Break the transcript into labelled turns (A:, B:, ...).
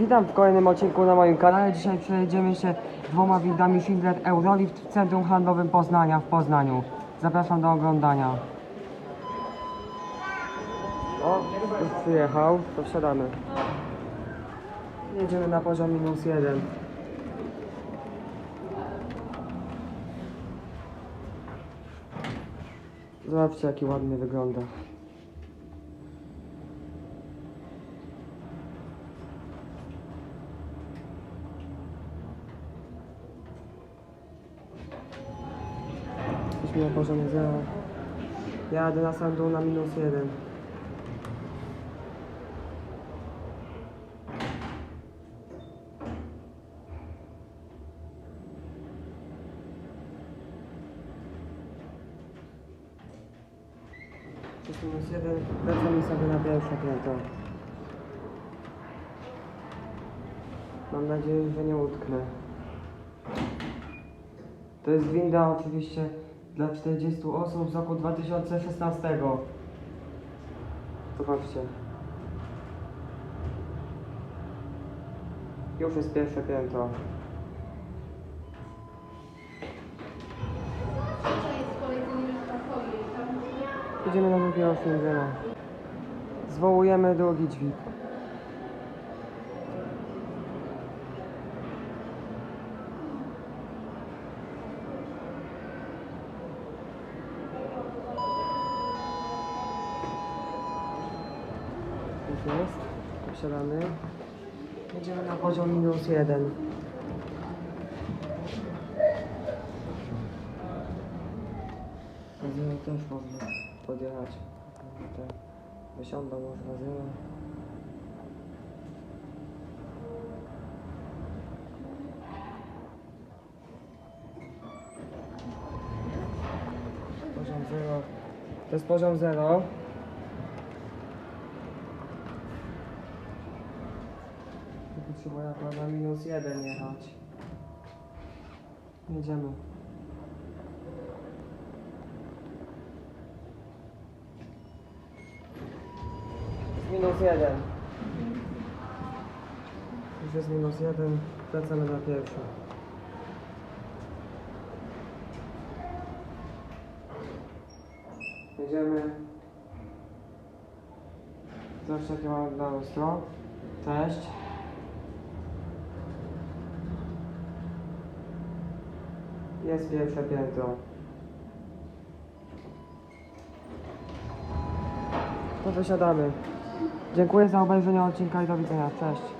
A: Witam w kolejnym odcinku na moim kanale. Dzisiaj przejedziemy się dwoma windami Schindler Eurolift w Centrum Handlowym Poznania w Poznaniu. Zapraszam do oglądania. O, już przyjechał, to wsiadamy. Jedziemy na poziom minus jeden. Zobaczcie jaki ładnie wygląda. Jesteśmy na poziomie 0. Jadę na sam na minus 1. Jest minus 1, wracamy sobie na pierwsze piętro. Mam nadzieję, że nie utknę. To jest winda oczywiście dla 40 osób z roku 2016. Zobaczcie. Już jest pierwsze piętro. Idziemy na drugie osiągnięcie. Zwołujemy drugi dźwig. Jest. Posiadamy. Jedziemy na poziom minus jeden. Zero też można podjechać. Te wysiądą może na zero. Poziom. To jest poziom zero. Tu akurat na minus jeden jechać. Jedziemy. Minus jeden. Już jest minus jeden. Wracamy na pierwszy. Jedziemy. Zawsze jakie mamy dla lustro. Cześć. Jest pierwsze piętro. To wysiadamy. Dziękuję za obejrzenie odcinka i do widzenia. Cześć.